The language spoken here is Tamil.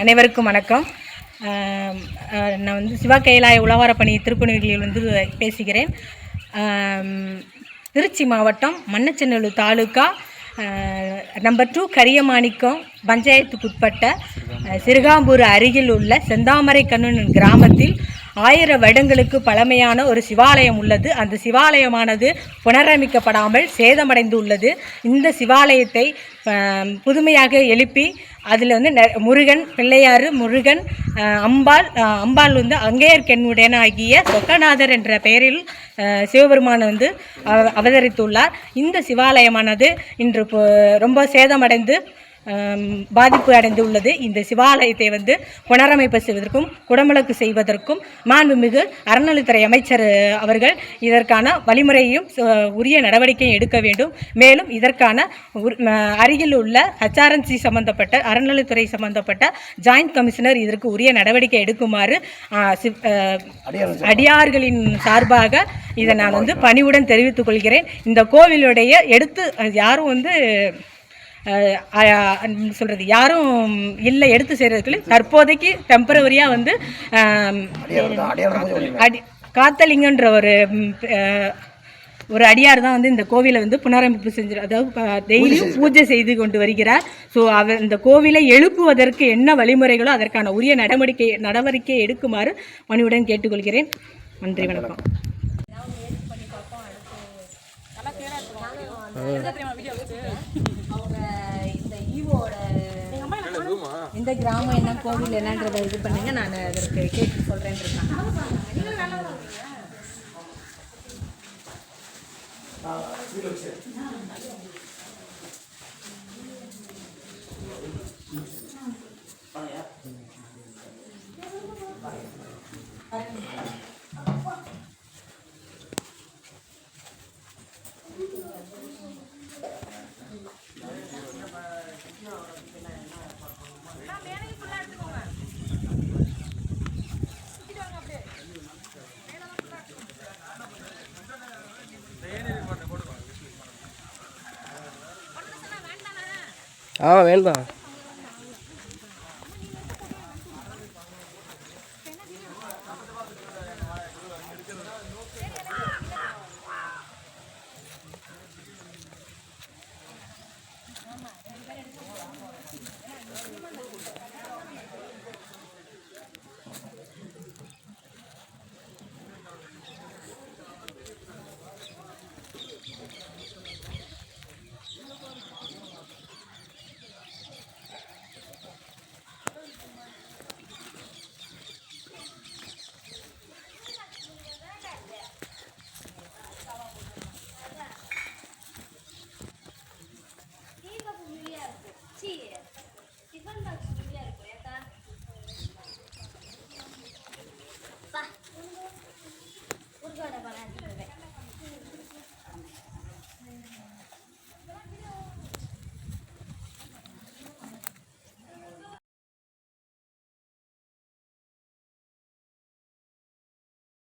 அனைவருக்கும் வணக்கம். நான் வந்து சிவா கைலாய உழவாரப்பணி திருப்பணிகளில் வந்து பேசுகிறேன். திருச்சி மாவட்டம் மண்ணச்சநல்லூர் தாலுக்கா நம்பர் டூ கரியமாணிக்கம் பஞ்சாயத்துக்குட்பட்ட சிறுகாம்பூர் அருகில் உள்ள செந்தாமரை கண்ணன் கிராமத்தில் ஆயிரம் வருடங்களுக்கு பழமையான ஒரு சிவாலயம் உள்ளது. அந்த சிவாலயமானது புனரமைக்கப்படாமல் சேதமடைந்து உள்ளது இந்த சிவாலயத்தை புதுமையாக எழுப்பி அதில் வந்து நெ- முருகன் பிள்ளையாறு முருகன் அம்பாள் அம்பாள் வந்து அங்கேயர்கென்னுடன் ஆகிய சொக்கநாதர் என்ற பெயரில் சிவபெருமான் வந்து அவ- அவதரித்துள்ளார். இந்த சிவாலயமானது இன்று ரொம்ப சேதமடைந்து பாதிப்பு அடைந்து உள்ளது இந்த சிவாலயத்தை வந்து புனரமைப்பு செய்வதற்கும் குடமுழக்கு செய்வதற்கும் மாண்புமிகு அறநிலைத்துறை அமைச்சர் அவர்கள் இதற்கான வழிமுறையும் உரிய நடவடிக்கையும் எடுக்க வேண்டும். மேலும் இதற்கான அருகில் உள்ள ஹச்ஆர்என்சி சம்பந்தப்பட்ட அறநிலைத்துறை சம்பந்தப்பட்ட ஜாயிண்ட் கமிஷனர் இதற்கு உரிய நடவடிக்கை எடுக்குமாறு அடியார்களின் சார்பாக இதை நான் வந்து பணிவுடன் தெரிவித்துக் கொள்கிறேன். இந்த கோவிலுடைய எடுத்து யாரும் வந்து சொல்கிறது யாரும் இல்லை எடுத்து செய்கிறதுக்கு தற்போதைக்கு டெம்பரவரியாக வந்து அடி காத்தலிங்கன்ற ஒரு ஒரு அடியார் தான் வந்து இந்த கோவிலை வந்து புனரமைப்பு செஞ்சு அதாவது டெய்லியும் பூஜை செய்து. கொண்டு வருகிறார். ஸோ அவர் இந்த கோவிலை எழுப்புவதற்கு என்ன வழிமுறைகளோ அதற்கான உரிய நடவடிக்கை நடவடிக்கை எடுக்குமாறு பணிவுடன் கேட்டுக்கொள்கிறேன். நன்றி வணக்கம். அவங்க இந்த ஈவோட எந்த கிராமம் என்ன கோவில் என்னன்றதை இது பண்ணுங்க. நான் அதற்கு கேட்டு சொல்கிறேன் இருக்காங்க ஆ வேண்டாம்